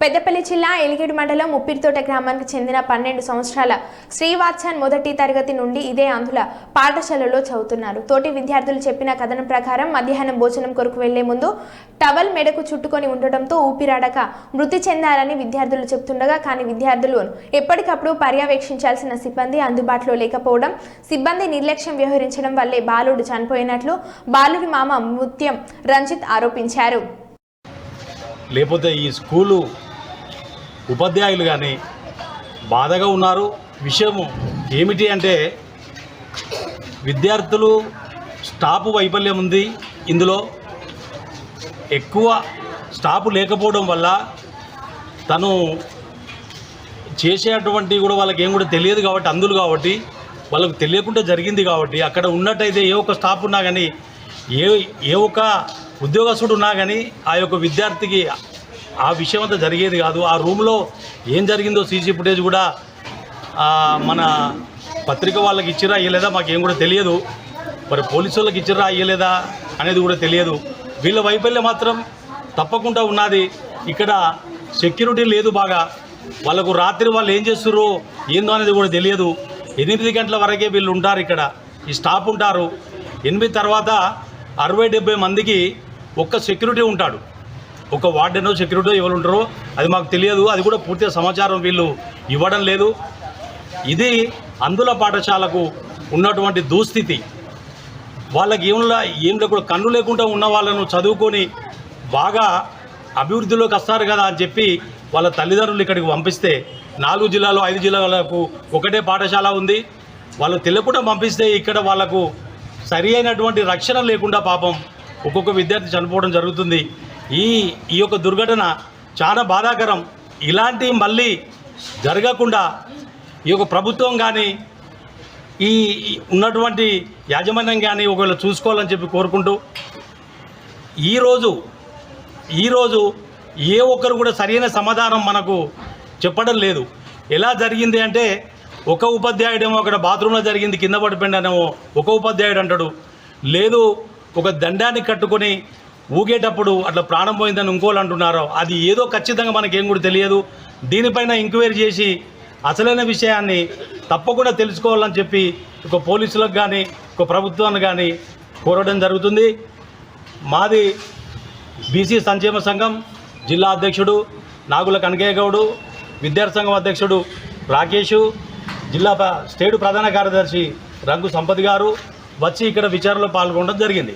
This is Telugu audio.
పెద్దపల్లి జిల్లా ఎలిగేడు మండలం ముప్పిరితోట గ్రామానికి చెందిన పన్నెండు సంవత్సరాల శ్రీవాత్సన్ మొదటి తరగతి నుండి ఇదే అందుల పాఠశాలలో చదువుతున్నారు. తోటి విద్యార్థులు చెప్పిన కథనం ప్రకారం మధ్యాహ్నం భోజనం కొరకు వెళ్ళే ముందు టవల్ మెడకు చుట్టుకొని ఉండటంతో ఊపిరాడక మృతి చెందారని విద్యార్థులు చెప్తుండగా కానీ విద్యార్థులు ఎప్పటికప్పుడు పర్యవేక్షించాల్సిన సిబ్బంది అందుబాటులో లేకపోవడం సిబ్బంది నిర్లక్ష్యం వ్యవహరించడం వల్లే బాలుడు చనిపోయినట్లు బాలుడి మామ ముత్యం రంజిత్ ఆరోపించారు. లేకపోతే ఈ స్కూలు ఉపాధ్యాయులు కానీ బాధగా ఉన్నారు. విషయము ఏమిటి అంటే విద్యార్థులు స్టాపు వైఫల్యం ఉంది. ఇందులో ఎక్కువ స్టాఫ్ లేకపోవడం వల్ల తను చేసేటువంటి కూడా వాళ్ళకి ఏం కూడా తెలియదు కాబట్టి అందులు కాబట్టి వాళ్ళకు తెలియకుండా జరిగింది కాబట్టి అక్కడ ఉన్నట్టయితే ఏ ఒక్క స్టాఫ్ ఉన్నా కానీ ఏ ఏ ఒక్క ఉద్యోగస్తుడు ఉన్నా కానీ ఆ యొక్క విద్యార్థికి ఆ విషయం అంతా జరిగేది కాదు. ఆ రూమ్లో ఏం జరిగిందో సీసీ ఫుటేజ్ కూడా మన పత్రిక వాళ్ళకి ఇచ్చిరా ఇయ్యలేదా మాకేం కూడా తెలియదు. మరి పోలీసు వాళ్ళకి ఇచ్చిరా ఇయ్యలేదా అనేది కూడా తెలియదు. వీళ్ళ వైఫల్యం మాత్రం తప్పకుండా ఉన్నది. ఇక్కడ సెక్యూరిటీ లేదు బాగా. వాళ్ళకు రాత్రి వాళ్ళు ఏం చేస్తుర్రో ఏందో అనేది కూడా తెలియదు. ఎనిమిది గంటల వరకే వీళ్ళు ఉంటారు ఇక్కడ. ఈ స్టాఫ్ ఉంటారు. ఎనిమిది తర్వాత అరవై డెబ్బై మందికి ఒక్క సెక్యూరిటీ ఉంటాడు. ఒక వార్డెనో సెక్యూరిటీ ఎవరు ఉంటారో అది మాకు తెలియదు. అది కూడా పూర్తిగా సమాచారం వీళ్ళు ఇవ్వడం లేదు. ఇది అందుల పాఠశాలకు ఉన్నటువంటి దుస్థితి. వాళ్ళకి ఏమిలా ఏం లేకుండా కన్ను లేకుండా ఉన్న వాళ్ళను చదువుకొని బాగా అభివృద్ధిలోకి వస్తారు కదా అని చెప్పి వాళ్ళ తల్లిదండ్రులు ఇక్కడికి పంపిస్తే నాలుగు జిల్లాలు ఐదు జిల్లాలకు ఒకటే పాఠశాల ఉంది. వాళ్ళు తెలియకుండా పంపిస్తే ఇక్కడ వాళ్ళకు సరి అయినటువంటి రక్షణ లేకుండా పాపం ఒక్కొక్క విద్యార్థి చనిపోవడం జరుగుతుంది. ఈ ఈ యొక్క దుర్ఘటన చాలా బాధాకరం. ఇలాంటి మళ్ళీ జరగకుండా ఈ యొక్క ప్రభుత్వం కానీ ఈ ఉన్నటువంటి యాజమాన్యం కానీ ఒకవేళ చూసుకోవాలని చెప్పి కోరుకుంటూ ఈరోజు ఈరోజు ఏ ఒక్కరు కూడా సరైన సమాధానం మనకు చెప్పడం లేదు. ఎలా జరిగింది అంటే ఒక ఉపాధ్యాయుడేమో అక్కడ బాత్రూంలో జరిగింది కింద పడిపోయిందనేమో ఒక ఉపాధ్యాయుడు అంటాడు. లేదు ఒక దండాన్ని కట్టుకొని ఊగేటప్పుడు అట్లా ప్రాణం పోయిందని ఇంకోళ్ళు అంటున్నారు అది ఏదో ఖచ్చితంగా మనకేం కూడా తెలియదు. దీనిపైన ఎంక్వైరీ చేసి అసలైన విషయాన్ని తప్పకుండా తెలుసుకోవాలని చెప్పి ఒక పోలీసులకు కానీ ఒక ప్రభుత్వాన్ని కానీ కోరడం జరుగుతుంది. మాది బీసీ సంక్షేమ సంఘం జిల్లా అధ్యక్షుడు నాగుల కనకయ్య గౌడు విద్యార్థి సంఘం అధ్యక్షుడు రాకేషు జిల్లా స్టేట్ ప్రధాన కార్యదర్శి రంగు సంపత్ గారు వచ్చి ఇక్కడ విచారణలో పాల్గొనడం జరిగింది.